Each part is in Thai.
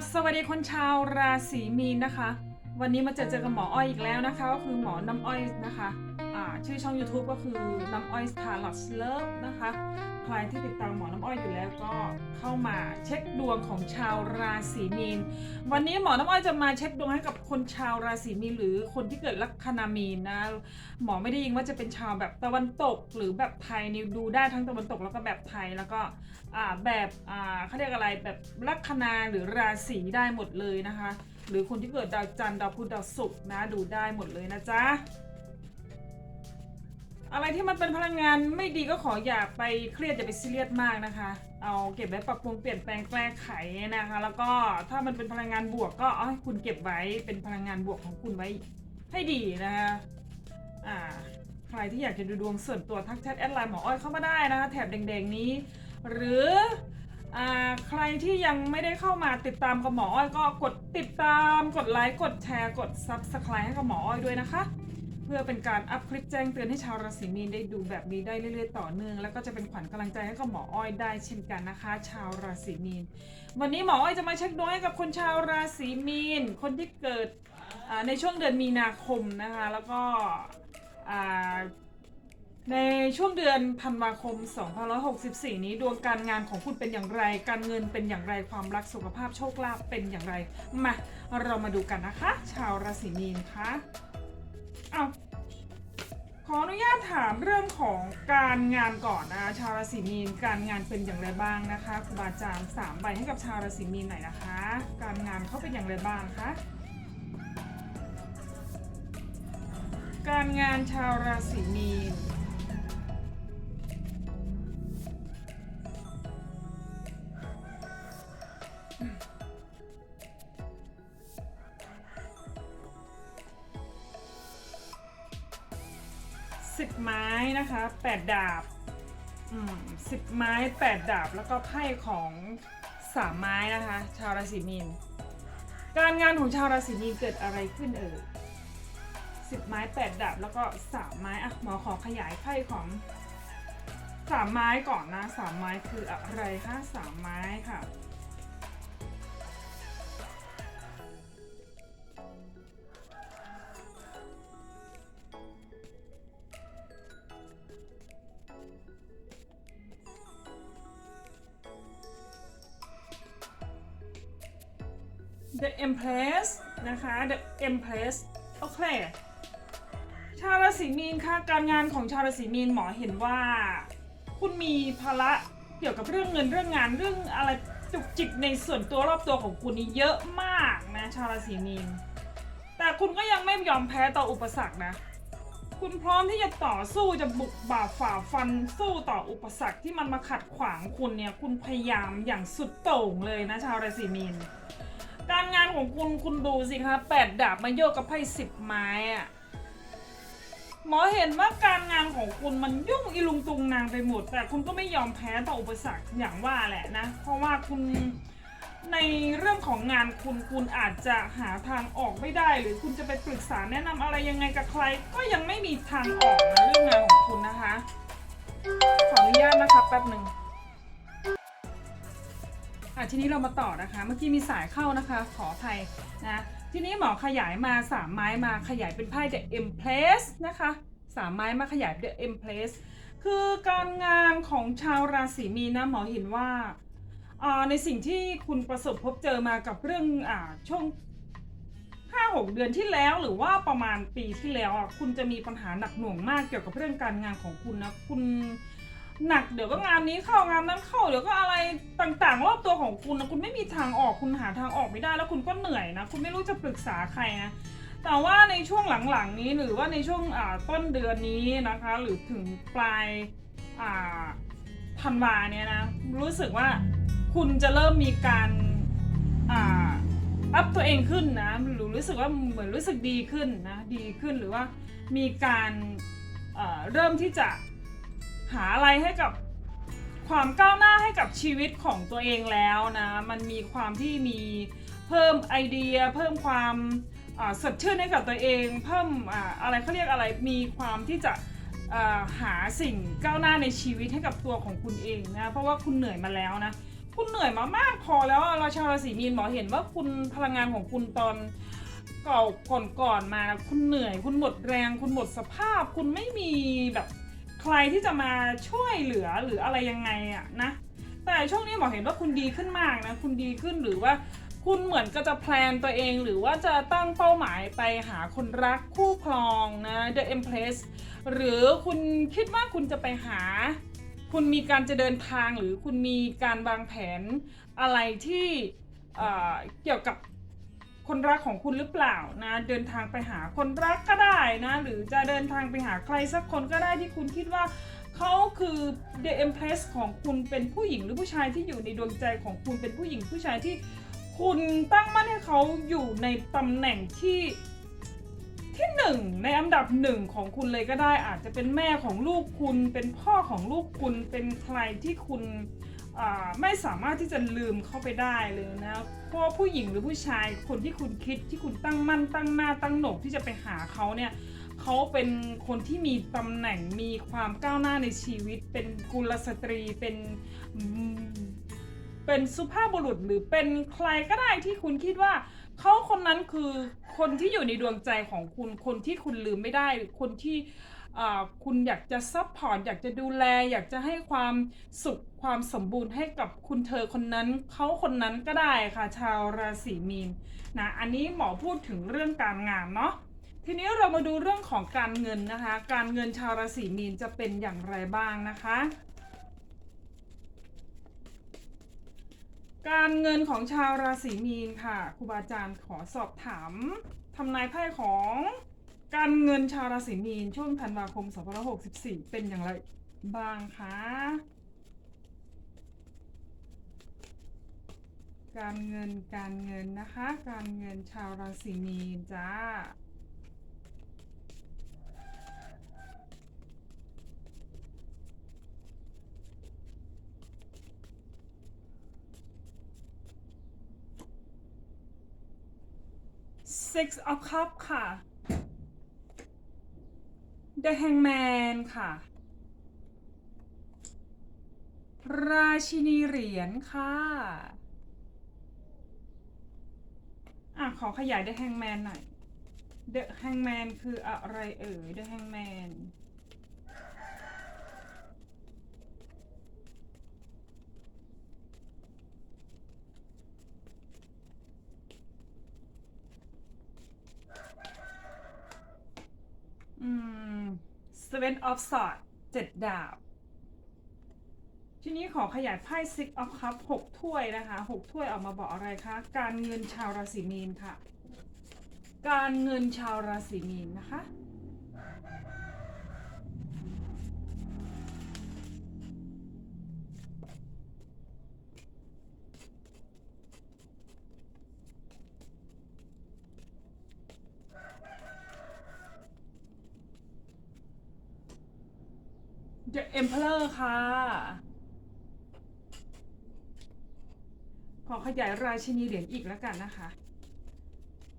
บสวัสดีคนชาวราศีมีนนะคะ วันนี้มาเจอเจอกับหมออ้อยอีกแล้วนะคะ ก็คือหมอน้ำอ้อยนะคะ ชื่อช่อง YouTube ก็คือน้ำอ้อย s t a r l o t Love นะคะ ใครที่ติดตามหมอน้ำอ้อยอยู่แล้วก็เข้ามาเช็คดวงของชาวราศีมีน วันนี้หมอน้ำอ้อยจะมาเช็คดวงให้กับคนชาวราศีมีนหรือคนที่เกิดลัคนามีนนะ หมอไม่ได้ยิงว่าจะเป็นชาวแบบตะวันตกหรือแบบไทยนี่ดูได้ทั้งตะวันตกแล้วก็แบบไทยแล้วก็แบบเขาเรียกอะไรแบบลัคนาหรือราศีได้หมดเลยนะคะ หรือคนที่เกิดดาวจันทร์ดาวพุธดาวศุกร์นะดูได้หมดเลยนะจ๊ะ อะไรที่มันเป็นพลังงานไม่ดีก็ขออย่าไปเครียดอย่าไปซีเรียสมากนะคะ เอาเก็บไว้ปรับปรุงเปลี่ยนแปลงแก้ไขนะคะ แล้วก็ถ้ามันเป็นพลังงานบวกก็เอาให้คุณเก็บไว้เป็นพลังงานบวกของคุณไว้ให้ดีนะคะอ่าใครที่อยากจะดูดวงส่วนตัวทักแชทแอดไลน์หมออ้อยเข้ามาได้นะคะแถบแดงๆนี้ หรืออ่าใครที่ยังไม่ได้เข้ามาติดตามกับหมออ้อยก็กดติดตาม กดไลค์ กดแชร์ กด Subscribe ให้กับหมออ้อยด้วยนะคะ พื่อเป็นการอัพคลิปแจ้งเตือนให้ชาวราศีมีนได้ดูแบบนี้ได้เรื่อยๆต่อเนื่อง แล้วก็จะเป็นขวัญกำลังใจให้กับหมออ้อยได้เช่นกันนะคะ ชาวราศีมีน วันนี้หมออ้อยจะมาเช็คดวงให้กับคนชาวราศีมีน คนที่เกิดในช่วงเดือนมีนาคมนะคะแล้วก็ในช่วงเดือนธันวาคม 2564 นี้ดวงการงานของคุณเป็นอย่างไร การเงินเป็นอย่างไร ความรักสุขภาพโชคลาภเป็นอย่างไร มาเรามาดูกันนะคะ ชาวราศีมีนคะ เอาขออนุญาตถามเรื่องของการงานก่อนนะชาวราศีมีนการงานเป็นอย่างไรบ้างนะคะครูบาอาจารย์สามใบให้กับชาวราศีมีนหน่อยนะคะ การงานเขาเป็นอย่างไรบ้างคะการงานชาวราศีมีน สิบไม้นะคะแปดดาบอืมสิบไม้แปดดาบ แล้วก็ไพ่ของสามไม้นะคะ ชาวราศีมีน การงานของชาวราศีมีนเกิดอะไรขึ้นเอ่ยสิบไม้แปดดาบแล้วก็สามไม้อะหมอขอขยายไพ่ของสามไม้ก่อนนะสามไม้คืออะไรคะสามไม้ค่ะ นะคะ The Empress โอเค ชาวราศีมีนค่ะ การงานของชาวราศีมีนหมอเห็นว่า คุณมีภาระเกี่ยวกับเรื่องเงินเรื่องงานเรื่องอะไรจุกจิกในส่วนตัวรอบตัวของคุณนี่เยอะมากนะ ชาวราศีมีน แต่คุณก็ยังไม่ยอมแพ้ต่ออุปสรรคนะ คุณพร้อมที่จะต่อสู้จะบุกบ่าฝ่าฟันสู้ต่ออุปสรรคที่มันมาขัดขวางคุณเนี่ย คุณพยายามอย่างสุดโต่งเลยนะ ชาวราศีมีน การงานของคุณคุณดูสิคะแปดดาบมาโยกกับไพ่สิบไม้อะหมอเห็นว่าการงานของคุณมันยุ่งอีลุงตุงนางไปหมด แต่คุณก็ไม่ยอมแพ้ต่ออุปสรรคอย่างว่าแหละนะ เพราะว่าคุณในเรื่องของงานคุณคุณอาจจะหาทางออกไม่ได้ หรือคุณจะไปปรึกษาแนะนำอะไรยังไงกับใคร ก็ยังไม่มีทางออกนะเรื่องงานของคุณนะคะ ขออนุญาตนะคะแป๊บหนึ่ง อะทีนี้เรามาต่อนะคะ เมื่อกี้มีสายเข้านะคะ ขออภัยนะ ทีนี้หมอขยายมา 3 ไม้มาขยายเป็นไพ่ The Empress นะคะสามไม้มาขยาย The Empress คือการงานของชาวราศีมีนนะหมอเห็นว่าในสิ่งที่คุณประสบพบเจอมากับเรื่องอ่าช่วง5-6เดือนที่แล้วหรือว่าประมาณปีที่แล้วคุณจะมีปัญหาหนักหน่วงมากเกี่ยวกับเรื่องการงานของคุณนะคุณ หนักเดี๋ยวก็งานนี้เข้างานนั้นเข้าเดี๋ยวก็อะไรต่างๆ รอบตัวของคุณนะคุณไม่มีทางออกคุณหาทางออกไม่ได้แล้วคุณก็เหนื่อยนะ คุณไม่รู้จะปรึกษาใครนะแต่ว่าในช่วงหลังๆนี้หรือว่าในช่วงต้นเดือนนี้นะคะ หรือถึงปลายธันวาเนี่ยนะรู้สึกว่าคุณจะเริ่มมีการอัพตัวเองขึ้นนะหรือรู้สึกว่าเหมือนรู้สึกดีขึ้นนะดีขึ้นหรือว่ามีการเริ่มที่จะ หาอะไรให้กับความก้าวหน้าให้กับชีวิตของตัวเองแล้วนะ มันมีความที่มีเพิ่มไอเดีย เพิ่มความสดชื่นให้กับตัวเอง เพิ่มออะไรเขาเรียกอะไร มีความที่จะหาสิ่งก้าวหน้าในชีวิตให้กับตัวของคุณเองนะ เพราะว่าคุณเหนื่อยมาแล้วนะ คุณเหนื่อยมามากพอแล้วอะราชาวราศีมีนหมอเห็นว่าคุณพลังงานของคุณตอนเก่าก่อนๆมานะคุณเหนื่อย คุณหมดแรง คุณหมดสภาพ คุณไม่มีแบบ ใครที่จะมาช่วยเหลือหรืออะไรยังไงอะนะ แต่ช่วงนี้หมอเห็นว่าคุณดีขึ้นมากนะ คุณดีขึ้นหรือว่าคุณเหมือนก็จะแพลนตัวเองหรือว่าจะตั้งเป้าหมายไปหาคนรักคู่ครองนะ The Empress หรือคุณคิดว่าคุณจะไปหา คุณมีการจะเดินทางหรือคุณมีการวางแผนอะไรที่เอ่อเกี่ยวกับ คนรักของคุณหรือเปล่านะเดินทางไปหาคนรักก็ได้นะหรือจะเดินทางไปหาใครสักคนก็ได้ที่คุณคิดว่าเขาคือ The Empress ของคุณเป็นผู้หญิงหรือผู้ชายที่อยู่ในดวงใจของคุณเป็นผู้หญิงผู้ชายที่คุณตั้งมั่นให้เขาอยู่ในตำแหน่งที่ที่หนึ่งในอันดับหนึ่งของคุณเลยก็ได้อาจจะเป็นแม่ของลูกคุณ เป็นพ่อของลูกคุณเป็นใครที่คุณ ไม่สามารถที่จะลืมเข้าไปได้เลยนะเพราะว่าผู้หญิงหรือผู้ชายคนที่คุณคิดที่คุณตั้งมั่นตั้งหน้าตั้งหนกที่จะไปหาเขาเนี่ยเขาเป็นคนที่มีตำแหน่งมีความก้าวหน้าในชีวิต เป็นกุลสตรีเป็นเป็นสุภาพบุรุษหรือเป็นใครก็ได้ที่คุณคิดว่าเขาคนนั้นคือคนที่อยู่ในดวงใจของคุณคนที่คุณลืมไม่ได้คนที่ คุณอยากจะซัพพอร์ตอยากจะดูแล อยากจะให้ความสุขความสมบูรณ์ให้กับคุณเธอคนนั้นเขาคนนั้นก็ได้ค่ะ ชาวราศีมีนนะอันนี้หมอพูดถึงเรื่องการงานเนาะทีนี้เรามาดูเรื่องของการเงินนะคะ การเงินชาวราศีมีนจะเป็นอย่างไรบ้างนะคะ การเงินของชาวราศีมีนค่ะครูบาอาจารย์ขอสอบถามทำนายไพ่ของ การเงินชาวราศีมีนช่วงธันวาคม 2564 เป็นอย่างไรบ้างคะ การเงินการเงินนะคะ การเงินชาวราศีมีนจ้า Six of Cup ค่ะ The Hangman ค่ะ ราชินีเหรียญค่ะอะ ขอขยาย The Hangman หน่อย The Hangman คืออะไรเอ่ย The Hangman อืม Seven of Swords เจ็ดดาบ ทีนี้ขอขยายไพ่ Six of Cups หกถ้วยนะคะหกถ้วยออกมาบอกอะไรคะ การเงินชาวราศีมีนค่ะ การเงินชาวราศีมีนนะคะ The Emperor ค่ะ ขอขยายราชินีเหรียญอีกแล้วกันนะคะ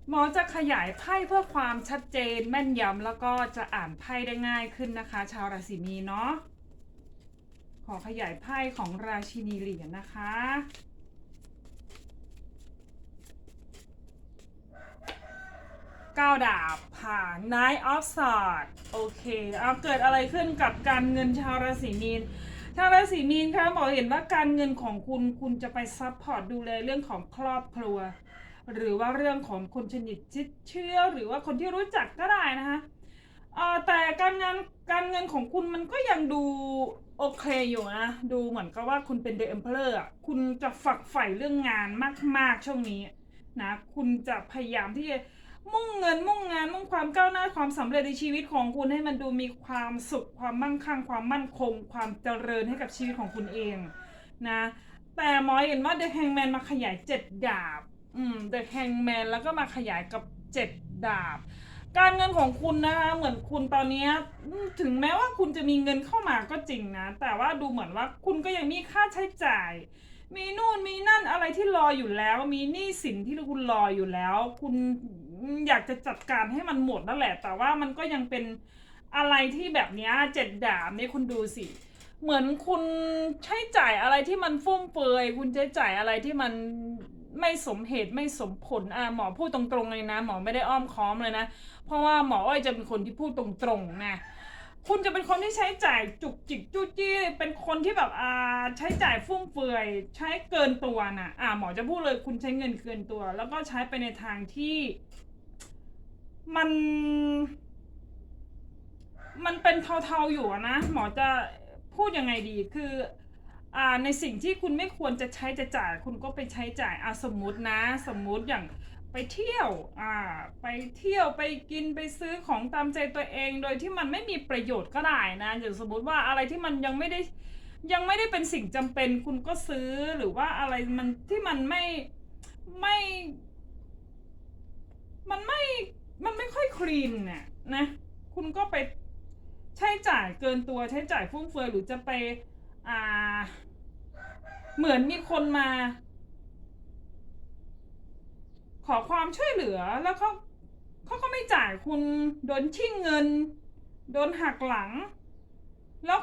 หมอจะขยายไพ่เพื่อความชัดเจนแม่นยำแล้วก็จะอ่านไพ่ได้ง่ายขึ้นนะคะ ชาวราศีมีเนาะขอขยายไพ่ของราชินีเหรียญนะคะ เก้าดาบ ผ่าน Nine of Swords โอเคเอาเกิดอะไรขึ้นกับการเงินชาวราศีมีนชาวราศีมีนคะหมอเห็นว่าการเงินของคุณคุณจะไปซัพพอร์ตดูแลเรื่องของครอบครัว หรือว่าเรื่องของคนสนิทชิดเชื่อ หรือว่าคนที่รู้จักก็ได้นะคะเอ่อแต่การงานการเงินของคุณมันก็ยังดูโอเคอยู่นะ ดูเหมือนกับว่าคุณเป็น The Emperor อะคุณจะฝักใฝ่เรื่องงานมาก ๆ ช่วงนี้นะ คุณจะพยายามที่จะ มุ่งเงินมุ่งงานมุ่งความก้าวหน้าความสำเร็จในชีวิตของคุณให้มันดูมีความสุขความมั่งคั่ง ความมั่นคง ความเจริญให้กับชีวิตของคุณเองนะ แต่หมอเห็นว่า The Hangman มาขยายเจ็ดดาบ อืม The Hangman แล้วก็มาขยายกับเจ็ดดาบ การเงินของคุณนะคะเหมือนคุณตอนนี้ถึงแม้ว่าคุณจะมีเงินเข้ามาก็จริงนะ แต่ว่าดูเหมือนว่าคุณก็ยังมีค่าใช้จ่ายมีนู่นมีนั่นอะไรที่รออยู่แล้ว มีหนี้สินที่คุณรออยู่แล้ว คุณ อยากจะจัดการให้มันหมดนั่นแหละ แต่ว่ามันก็ยังเป็นอะไรที่แบบนี้เจ็ดดาบนี่คุณดูสิ เหมือนคุณใช้จ่ายอะไรที่มันฟุ่มเฟือย คุณใช้จ่ายอะไรที่มันไม่สมเหตุไม่สมผลอะหมอพูดตรงๆเลยนะ หมอไม่ได้อ้อมค้อมเลยนะ เพราะว่าหมออ้อยจะเป็นคนที่พูดตรงๆนะคุณจะเป็นคนที่ใช้จ่ายจุกจิกจู้จี้ เป็นคนที่แบบอ่าใช้จ่ายฟุ่มเฟือย ใช้เกินตัวน่ะอ่าหมอจะพูดเลยคุณใช้เงินเกินตัว แล้วก็ใช้ไปในทางที่ มัน มันเป็นเทาๆอยู่นะ หมอจะพูดยังไงดีคืออ่าในสิ่งที่คุณไม่ควรจะใช้จะจ่าย คุณก็ไปใช้จ่ายอะสมมตินะ สมมุติอย่างไปเที่ยวอ่าไปเที่ยวไปกินไปซื้อของตามใจตัวเอง โดยที่มันไม่มีประโยชน์ก็ได้นะอย่างสมมุติว่าอะไรที่มันยังไม่ได้ยังไม่ได้เป็นสิ่งจำเป็นคุณก็ซื้อหรือว่าอะไรมันที่มันไม่ไม่ มันไม่ มันไม่ค่อยคลีนน่ะนะ คุณก็ไปใช้จ่ายเกินตัวใช้จ่ายฟุ่มเฟือยหรือจะไปอ่า เหมือนมีคนมา ขอความช่วยเหลือแล้วเขาเขาก็ไม่จ่ายคุณโดนชิ่งเงิน โดนหักหลัง แล้ว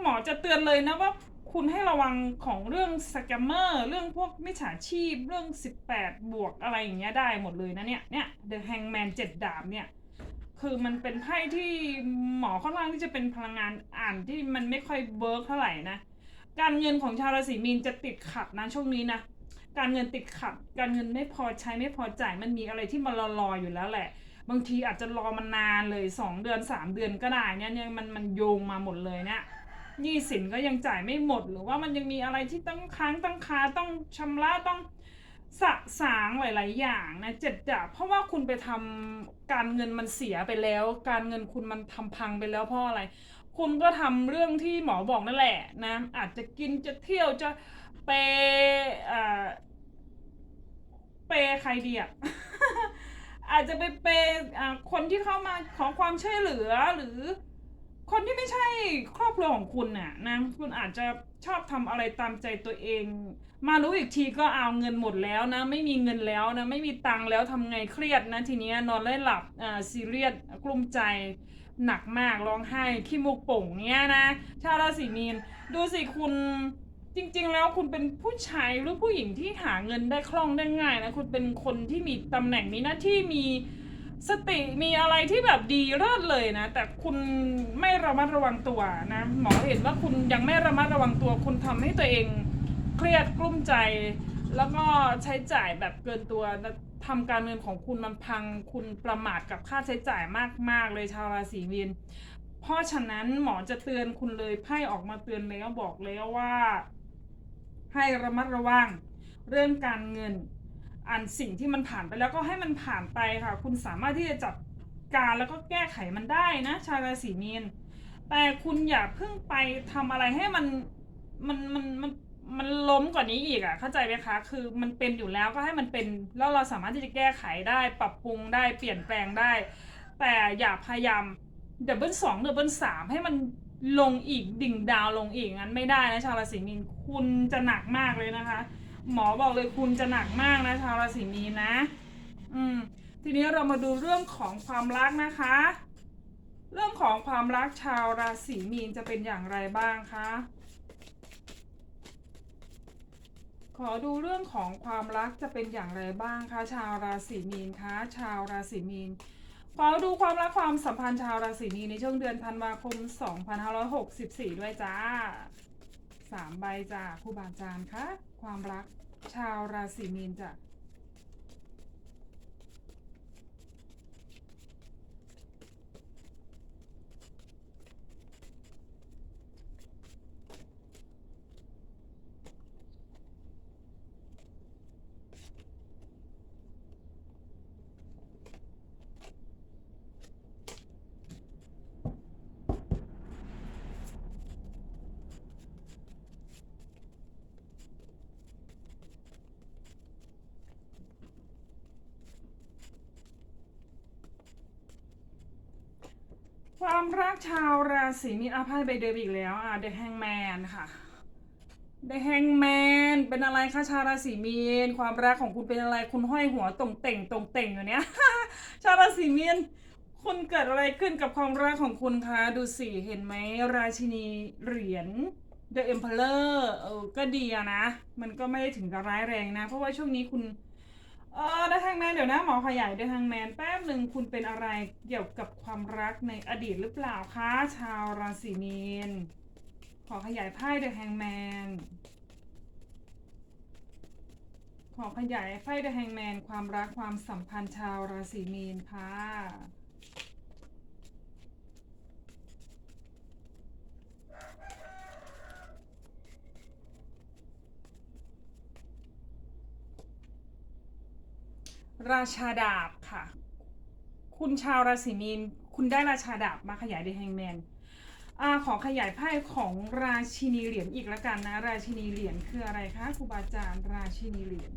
หมอจะเตือนเลยนะว่า คุณให้ระวังของเรื่องสแกมเมอร์เรื่องพวกมิจฉาชีพเรื่อง 18 บวกอะไรอย่างเงี้ยได้หมดเลยนะเนี่ยเนี่ย The Hangman เจ็ดดาบเนี่ย คือมันเป็นไพ่ที่หมอค่อนข้างที่จะเป็นพลังงานอ่านที่มันไม่ค่อยเบิร์กเท่าไหร่นะ การเงินของชาวราศีมีนจะติดขัดนะช่วงนี้นะการเงินติดขัด การเงินไม่พอใช้ไม่พอจ่ายมันมีอะไรที่มันรออยู่แล้วแหละ บางทีอาจจะรอมานานเลยสองเดือนสามเดือนก็ได้เนี่ยเนี่ยมันมันโยงมาหมดเลยเนี่ย หนี้สินก็ยังจ่ายไม่หมด หรือว่ามันยังมีอะไรที่ต้องค้างต้องคาต้องชำระต้องสะสางหลาย ๆ อย่างนะเจ็ดดาบเพราะว่าคุณไปทำการเงินมันเสียไปแล้ว การเงินคุณมันทำพังไปแล้วเพราะอะไร คุณก็ทำเรื่องที่หมอบอกนั่นแหละนะอาจจะกินจะเที่ยวจะไปอ่าเปใครดีอะอาจจะไปเปอ่าคนที่เข้ามาขอความช่วยเหลือหรือ คนที่ไม่ใช่ครอบครัวของคุณน่ะนะคุณอาจจะชอบทำอะไรตามใจตัวเอง มารู้อีกทีก็เอาเงินหมดแล้วนะ ไม่มีเงินแล้วนะ ไม่มีตังค์แล้วทำไงเครียดนะ ทีนี้นอนไม่หลับอ่าซีเรียสกลุ้มใจหนักมากร้องไห้ขี้มูกโป่งเนี้ยนะ ชาวราศีมีน ดูสิคุณจริงๆ แล้วคุณเป็นผู้ชายหรือผู้หญิงที่หาเงินได้คล่องได้ง่ายนะ คุณเป็นคนที่มีตำแหน่งมีหน้าที่มี สติมีอะไรที่แบบดีเลิศเลยนะ แต่คุณไม่ระมัดระวังตัวนะ หมอเห็นว่าคุณยังไม่ระมัดระวังตัว คุณทำให้ตัวเองเครียดกลุ้มใจ แล้วก็ใช้จ่ายแบบเกินตัวแล้วทำการเงินของคุณมันพัง คุณประมาทกับค่าใช้จ่ายมาก ๆ เลยชาวราศีมีนเพราะฉะนั้นหมอจะเตือนคุณเลยไพ่ออกมาเตือนแล้วบอกแล้วว่า ให้ระมัดระวังเรื่องการเงิน อันสิ่งที่มันผ่านไปแล้วก็ให้มันผ่านไปค่ะ คุณสามารถที่จะจัดการแล้วก็แก้ไขมันได้นะ ชาวราศีมีน แต่คุณอย่าเพิ่งไปทำอะไรให้มันมันมันมันมันล้มกว่านี้อีกอะ่ะเข้าใจไหมคะ คือมันเป็นอยู่แล้วก็ให้มันเป็นแล้วเราสามารถที่จะแก้ไขได้ปรับปรุงได้เปลี่ยนแปลงได้ แต่อย่าพยายามดับเบิลสองดับเบิลสามให้มันลงอีกดิ่งดาวลงอีกงั้นไม่ได้นะชาวราศีมีนคุณจะหนักมากเลยนะคะ หมอบอกเลยคุณจะหนักมากนะชาวราศีมีนนะ อืม ทีนี้เรามาดูเรื่องของความรักนะคะ เรื่องของความรักชาวราศีมีนจะเป็นอย่างไรบ้างคะ ขอดูเรื่องของความรักจะเป็นอย่างไรบ้างคะชาวราศีมีนคะชาวราศีมีนขอดูความรักความสัมพันธ์ชาวราศีมีนในช่วงเดือนธันวาคม 2564 ด้วยจ้า สามใบจ้าผู้บาอาจารย์คะ ความรัก ชาวราศีมีนจ้ะ ความรักชาวราศีมีนอาไพ่ใบเดิมอีกแล้วอะ The Hangman ค่ะ The Hangman เป็นอะไรคะชาวราศีมีน ความรักของคุณเป็นอะไรคุณห้อยหัวตรงเต่งตรงเต่งอยู่เนี้ย ชาวราศีมีนคุณเกิดอะไรขึ้นกับความรักของคุณคะดูสิเห็นไหมราชินีเหรียญ The Emperor เออก็ดีอะนะ มันก็ไม่ได้ถึงกับร้ายแรงนะ เพราะว่าช่วงนี้คุณ เออเดอะแฮงแมนเดี๋ยวนะหมอขยายเดอะแฮงแมนแป๊บหนึ่งคุณเป็นอะไรเกี่ยวกับความรักในอดีตหรือเปล่าคะชาวราศีมีนขอขยายไพ่เดอะแฮงแมนขอขยายไพ่เดอะแฮงแมนความรักความสัมพันธ์ชาวราศีมีนค่ะ ราชาดาบค่ะ คุณชาวราศีมีน คุณได้ราชาดาบมาขยายเดแฮงแมนอาขอขยายไพ่ของราชินีเหรียญอีกแล้วกันนะ ราชินีเหรียญคืออะไรคะครูบาอาจารย์ราชินีเหรียญ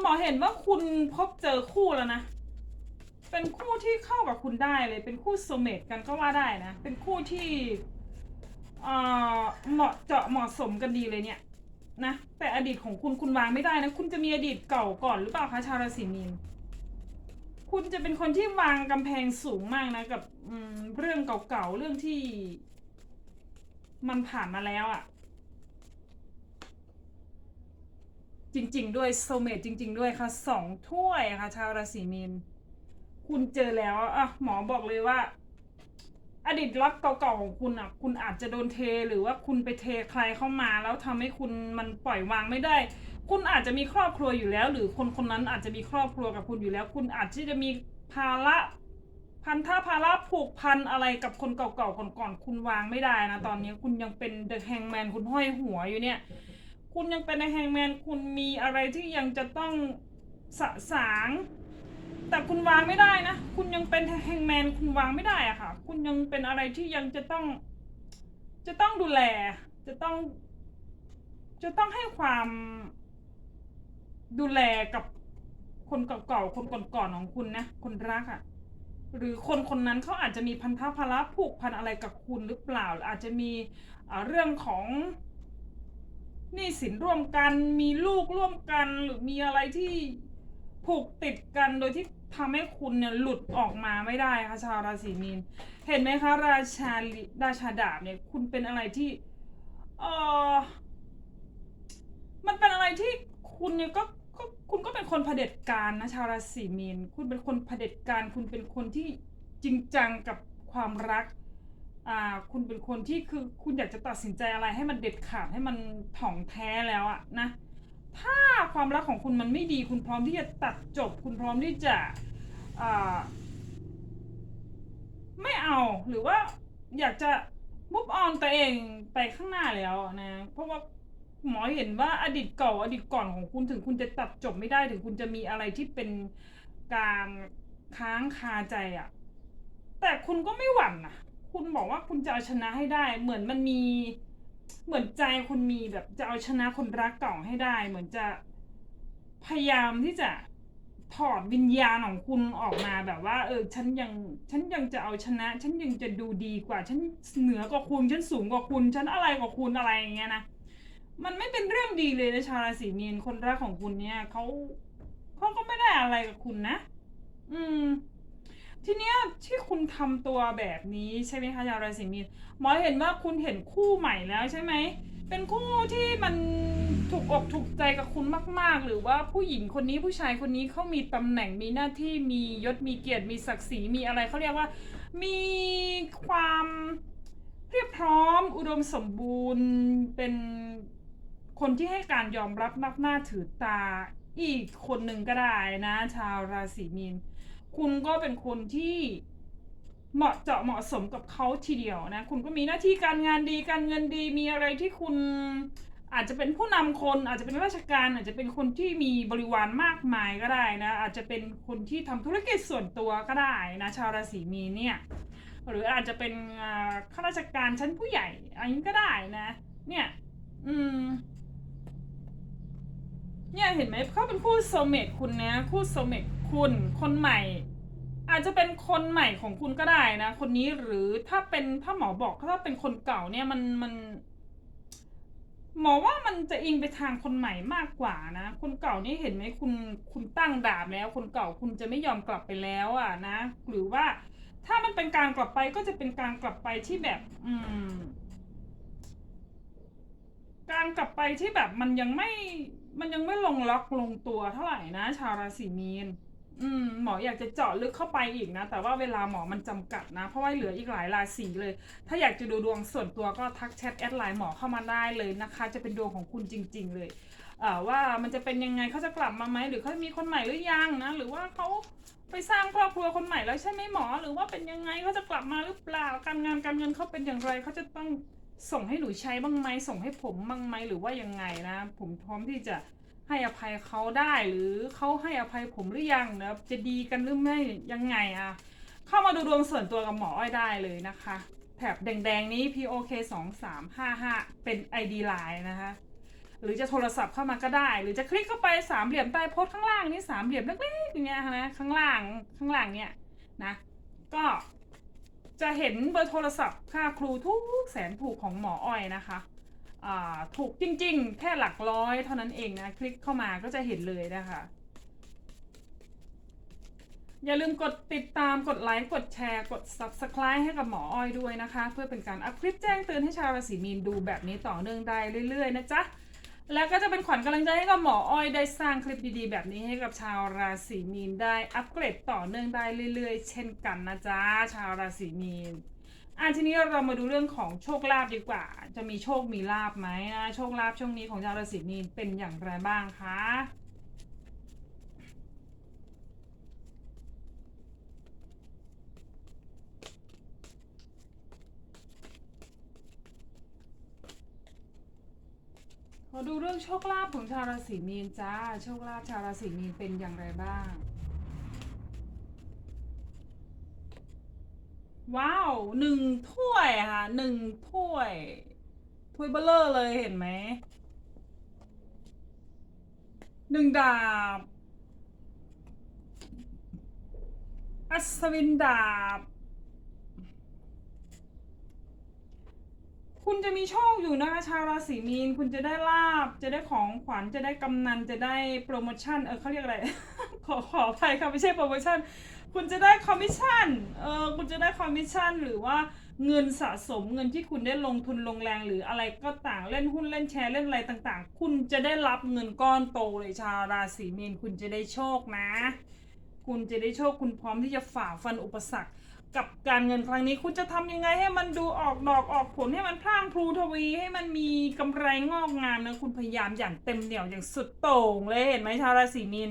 หมอเห็นว่าคุณพบเจอคู่แล้วนะ เป็นคู่ที่เข้ากับคุณได้เลย เป็นคู่โซเมตกันก็ว่าได้นะ เป็นคู่ที่เหมาะเจาะเหมาะสมกันดีเลยเนี่ย นะ แต่อดีตของคุณคุณวางไม่ได้นะ คุณจะมีอดีตเก่าก่อนหรือเปล่าคะชาวราศีมีนคุณจะเป็นคนที่วางกำแพงสูงมากนะ กับเรื่องเก่าๆเรื่องที่ มันผ่านมาแล้วอะ่ะ จริง ๆ ด้วยโซเมตจริง ๆ ด้วยค่ะสองถ้วยค่ะ ชาวราศีมีนคุณเจอแล้วอะหมอบอกเลยว่า อดีตรักเก่าๆของคุณอะ คุณอาจจะโดนเทหรือว่าคุณไปเทใครเข้ามา แล้วทำให้คุณมันปล่อยวางไม่ได้ คุณอาจจะมีครอบครัวอยู่แล้ว หรือคนคนนั้นอาจจะมีครอบครัวกับคุณอยู่แล้ว คุณอาจที่จะมีภาระพันธะภาระผูกพันอะไรกับคนเก่าๆก่อนๆคุณวางไม่ได้นะตอนนี้คุณยังเป็นเดอะแฮงแมนคุณห้อยหัวอยู่เนี่ย คุณยังเป็นเดอะแฮงแมนคุณมีอะไรที่ยังจะต้องสะสาง แต่คุณวางไม่ได้นะ คุณยังเป็นแฮงแมนคุณวางไม่ได้อะค่ะ คุณยังเป็นอะไรที่ยังจะต้อง จะต้องดูแล จะต้อง จะต้องให้ความดูแลกับคนเก่าๆ คนก่อนๆ ของคุณนะ คนรักอะ่ะ หรือคนคนนั้นเขาอาจจะมีพันธะภาระผูกพันอะไรกับคุณหรือเปล่าหรืออาจจะมีเรื่องของหนี้สินร่วมกัน มีลูกร่วมกัน หรือมีอะไรที่ ผูกติดกันโดยที่ทำให้คุณเนี่ยหลุดออกมาไม่ได้ค่ะชาวราศีมีน เห็นไหมคะ ราชาลิราชาดาบเนี่ยคุณเป็นอะไรที่เออมันเป็นอะไรที่คุณเนี่ยก็ก็คุณก็เป็นคนเผด็จการนะชาวราศีมีน คุณเป็นคนเผด็จการ คุณเป็นคนที่จริงจังกับความรักอ่าคุณเป็นคนที่คือคุณอยากจะตัดสินใจอะไรให้มันเด็ดขาดให้มันถ่องแท้แล้วอะนะ ถ้าความรักของคุณมันไม่ดีคุณพร้อมที่จะตัดจบ คุณพร้อมที่จะไม่เอาหรือว่าอยากจะมุฟออนตัวเองไปข้างหน้าแล้วนะ เพราะว่าหมอเห็นว่าอดีตเก่าอดีตก่อนของคุณถึงคุณจะตัดจบไม่ได้ถึงคุณจะมีอะไรที่เป็นการค้างคาใจอะ่ะ แต่คุณก็ไม่หวั่นนะคุณบอกว่าคุณจะเอาชนะให้ได้ เหมือนมันมี เหมือนใจคุณมีแบบจะเอาชนะคนรักเก่าให้ได้ เหมือนจะพยายามที่จะถอดวิญญาณของคุณออกมาแบบว่า เออ ฉันยังฉันยังจะเอาชนะ ฉันยังจะดูดีกว่า ฉันเหนือกว่าคุณ ฉันสูงกว่าคุณ ฉันอะไรกว่าคุณอะไรอย่างเงี้ยนะมันไม่เป็นเรื่องดีเลยนะชาวราศีมีนคนรักของคุณเนี่ยเขาเขาก็ไม่ได้อะไรกับคุณนะ อืม ทีเนี้ยที่คุณทำตัวแบบนี้ใช่ไหมคะชาวราศีมีนหมอเห็นว่าคุณเห็นคู่ใหม่แล้วใช่ไหมเป็นคู่ที่มันถูกอกถูกใจกับคุณมาก ๆ หรือว่าผู้หญิงคนนี้ผู้ชายคนนี้เขามีตำแหน่งมีหน้าที่มียศมีเกียรติมีศักดิ์ศรีมีอะไรเขาเรียกว่า มีความเรียบพร้อมอุดมสมบูรณ์เป็นคนที่ให้การยอมรับนับหน้าถือตาอีกคนหนึ่งก็ได้นะ ชาวราศีมีน คุณก็เป็นคนที่เหมาะเจาะเหมาะสมกับเขาทีเดียวนะ คุณก็มีหน้าที่การงานดีการเงินดีมีอะไรที่คุณอาจจะเป็นผู้นำคนอาจจะเป็นราชการ อาจจะเป็นคนที่มีบริวารมากมายก็ได้นะ อาจจะเป็นคนที่ทำธุรกิจส่วนตัวก็ได้นะชาวราศีมีนเนี่ยหรืออาจจะเป็นข้าราชการชั้นผู้ใหญ่อันนี้ก็ได้นะ เนี่ย อืม เนี่ยเห็นไหมเขาเป็นคู่โซเมตคุณนะคู่โซเมต คุณคนใหม่ อาจจะเป็นคนใหม่ของคุณก็ได้นะ คนนี้หรือถ้าเป็นถ้าหมอบอกถ้าเป็นคนเก่าเนี่ยมันมัน หมอว่ามันจะอิงไปทางคนใหม่มากกว่านะ คนเก่านี่เห็นไหมคุณคุณตั้งดาบแล้ว คนเก่าคุณจะไม่ยอมกลับไปแล้วอะนะ หรือว่าถ้ามันเป็นการกลับไปก็จะเป็นการกลับไปที่แบบ อืม การกลับไปที่แบบมันยังไม่มันยังไม่ลงล็อกลงตัวเท่าไหร่นะ ชาวราศีมีน อืมหมออยากจะเจาะลึกเข้าไปอีกนะ แต่ว่าเวลาหมอมันจำกัดนะ เพราะว่าเหลืออีกหลายราศีเลย ถ้าอยากจะดูดวงส่วนตัวก็ทักแชทแอดไลน์หมอเข้ามาได้เลยนะคะ จะเป็นดวงของคุณจริง ๆ เลยเอ่อว่ามันจะเป็นยังไงเขาจะกลับมาไหมหรือเขามีคนใหม่หรือยังนะ หรือว่าเขาไปสร้างครอบครัวคนใหม่แล้วใช่ไหมหมอ หรือว่าเป็นยังไงเขาจะกลับมาหรือเปล่าการงานการเงินเขาเป็นอย่างไรเขาจะต้องส่งให้หนูใช้บ้างไหมส่งให้ผมบ้างไหมหรือว่ายังไงนะ ผมพร้อมที่จะ ให้อภัยเขาได้หรือเขาให้อภัยผมหรือยังนะจะดีกันหรือไม่ยังไงอะเข้ามาดูดวงส่วนตัวกับหมออ้อยได้เลยนะคะ แถบแดงๆนี้ POK 2 3 5 5เป็น ID Line นะคะหรือจะโทรศัพท์เข้ามาก็ได้ หรือจะคลิกเข้าไปสามเหลี่ยมใต้โพสข้างล่างนี่สามเหลี่ยมเล็กๆอย่างเงี้ยนะข้างล่างข้างล่างเนี่ยนะก็จะเห็นเบอร์โทรศัพท์ค่าครูทุกแสนถูกของหมออ้อยนะคะ ถูกจริงๆ แค่หลักร้อยเท่านั้นเองนะ คลิกเข้ามาก็จะเห็นเลยนะคะ อย่าลืมกดติดตามกดไลค์กดแชร์ กด Subscribe ให้กับหมออ้อยด้วยนะคะ เพื่อเป็นการอัพคลิปแจ้งเตือนให้ชาวราศีมีนดูแบบนี้ต่อเนื่องได้เรื่อยๆนะจ๊ะแล้วก็จะเป็นขวัญกำลังใจให้กับหมออ้อยได้สร้างคลิปดีๆ แบบนี้ให้กับชาวราศีมีนได้อัปเกรดต่อเนื่องได้เรื่อยๆ เช่นกันนะจ๊ะชาวราศีมีน อะทีนี้เรามาดูเรื่องของโชคลาภดีกว่า จะมีโชคมีลาภไหมนะโชคลาภช่วงนี้ของชาวราศีมีนเป็นอย่างไรบ้างคะขอดูเรื่องโชคลาภของชาวราศีมีนจ้า โชคลาภชาวราศีมีนเป็นอย่างไรบ้าง ว้าวหนึ่งถ้วยค่ะหนึ่งถ้วย ถ้วยเบลเลอร์เลยเห็นไหมหนึ่งดาบ อัศวินดาบ คุณจะมีโชคอยู่นะคะชาวราศีมีน คุณจะได้ลาบ จะได้ของขวัญ จะได้กำนัน จะได้โปรโมชั่น เออเขาเรียกอะไร ขอขออภัยค่ะ ไม่ใช่โปรโมชั่น คุณจะได้คอมมิชชั่น เออคุณจะได้คอมมิชชั่น หรือว่าเงินสะสมเงินที่คุณได้ลงทุนลงแรงหรืออะไรก็ต่างเล่นหุ้นเล่นแชร์เล่นอะไรต่างๆ คุณจะได้รับเงินก้อนโตเลยชาวราศีมีนคุณจะได้โชคนะ คุณจะได้โชคคุณพร้อมที่จะฝ่าฟันอุปสรรค กับการเงินครั้งนี้ คุณจะทำยังไงให้มันดูออกดอกออกผลให้มันพรั่งพลูทวี ให้มันมีกำไรงอกงามนะคุณพยายามอย่างเต็มเหนี่ยวอย่างสุดโต่งเลยเห็นไหมชาวราศีมีน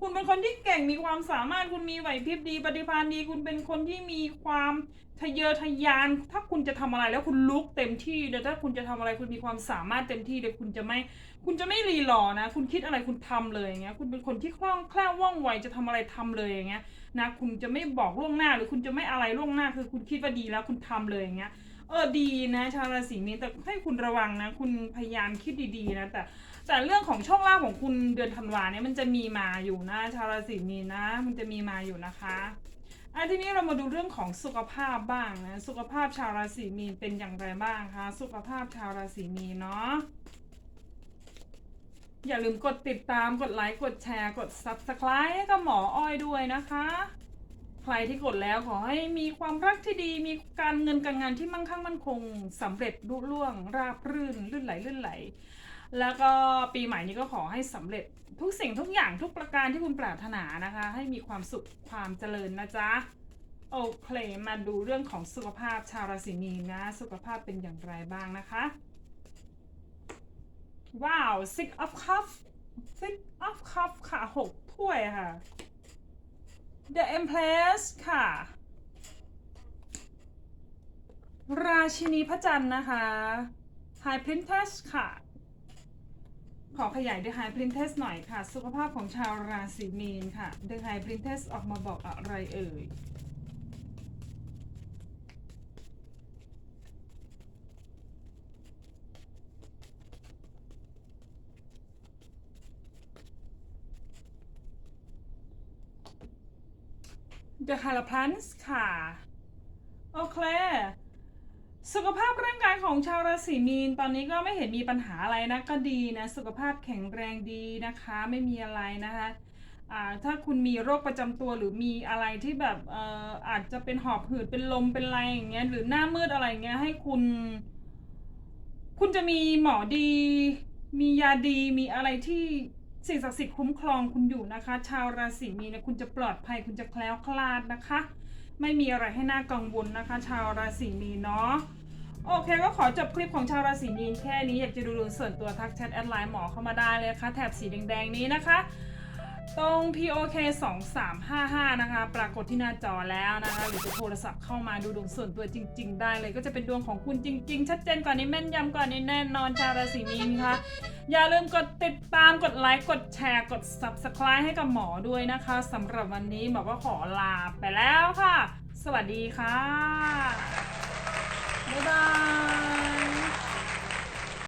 คุณเป็นคนที่เก่งมีความสามารถคุณมีไหวพริบดี ปฏิภาณดี คุณเป็นคนที่มีความทะเยอทะยาน ถ้าคุณจะทำอะไรแล้วคุณลุกเต็มที่เดี๋ยวถ้าคุณจะทำอะไรคุณมีความสามารถเต็มที่เลยวคุณจะไม่ คุณจะไม่รีรอนะ คุณคิดอะไรคุณทำเลยอย่างเงี้ย คุณเป็นคนที่คล่องแคล่วว่องไวจะทำอะไรทำเลยอย่างเงี้ยนะ คุณจะไม่บอกล่วงหน้าหรือคุณจะไม่อะไรล่วงหน้า คือคุณคิดว่าดีแล้วคุณทำเลยอย่างเงี้ยเออดีนะ ชาวราศีมีนแต่ให้คุณระวังนะ คุณพยายามคิดดีๆนะแต่ แต่เรื่องของโชคลาภของคุณเดือนธันวาเนี่ยมันจะมีมาอยู่นะชาวราศีมีนนะ มันจะมีมาอยู่นะคะอะทีนี้เรามาดูเรื่องของสุขภาพบ้างนะสุขภาพชาวราศีมีนเป็นอย่างไรบ้างคะสุขภาพชาวราศีมีนเนาะอย่าลืมกดติดตามกดไลค์กดแชร์กด Subscribe ให้กับหมออ้อยด้วยนะคะ ใครที่กดแล้วขอให้มีความรักที่ดี มีการเงินการงานที่มั่งคั่งมั่นคงสำเร็จรุ่ล่วง ราบรื่นลื่นไหลลื่นไหล แล้วก็ปีใหม่นี้ก็ขอให้สำเร็จทุกสิ่งทุกอย่างทุกประการที่คุณปรารถนานะคะ ให้มีความสุขความเจริญนะจ๊ะโอเคมาดูเรื่องของสุขภาพชาวราศีมีนนะสุขภาพเป็นอย่างไรบ้างนะคะ ว้าว six of cup six of cup ค่ะหกถ้วยค่ะ The Empress ค่ะ ราชินีพระจันทร์นะคะ High Princess ค่ะ ขอขยาย The High Princess หน่อยค่ะ สุขภาพของชาวราศีมีนค่ะ The High Princess ออกมาบอกอะไรเอ่ย The h a l a p l a n s ค่ะ โอเค สุขภาพร่างกายของชาวราศีมีน ตอนนี้ก็ไม่เห็นมีปัญหาอะไรนะก็ดีนะ สุขภาพแข็งแรงดีนะคะ ไม่มีอะไรนะคะถ้าคุณมีโรคประจำตัวหรือมีอะไรที่แบบอออาจจะเป็นหอบหืดเป็นลมเป็นอะไรอย่างเงี้ยหรือหน้ามืดอะไรอย่างเงี้ยให้คุณ คุณจะมีหมอดี มียาดีมีอะไรที่สิ่งศักดิ์สิทธิ์คุ้มครองคุณอยู่นะคะ ชาวราศีมีนคุณจะปลอดภัยคุณจะแคล้วคลาดนะคะ ไม่มีอะไรให้น่ากังวลนะคะ ชาวราศีมีเนาะ โอเคก็ขอจบคลิปของชาวราศีมีนแค่นี้อยากจะดูดวงส่วนตัวทักแชทแอดไลน์หมอเข้ามาได้เลยค่ะ แถบสีแดงๆนี้นะคะ ตรง POK 2355 นะคะ ปรากฏที่หน้าจอแล้วนะคะ หรือจะโทรศัพท์เข้ามาดูดวงส่วนตัวจริง ๆ ได้เลยก็จะเป็นดวงของคุณจริง ๆ ชัดเจนกว่านี้แม่นยำกว่านี้แน่นอนชาวราศีมีนค่ะอย่าลืมกดติดตามกดไลค์กดแชร์กด Subscribe ให้กับหมอด้วยนะคะสำหรับวันนี้หมอก็ขอลาไปแล้วค่ะ สวัสดีค่ะ 拜拜。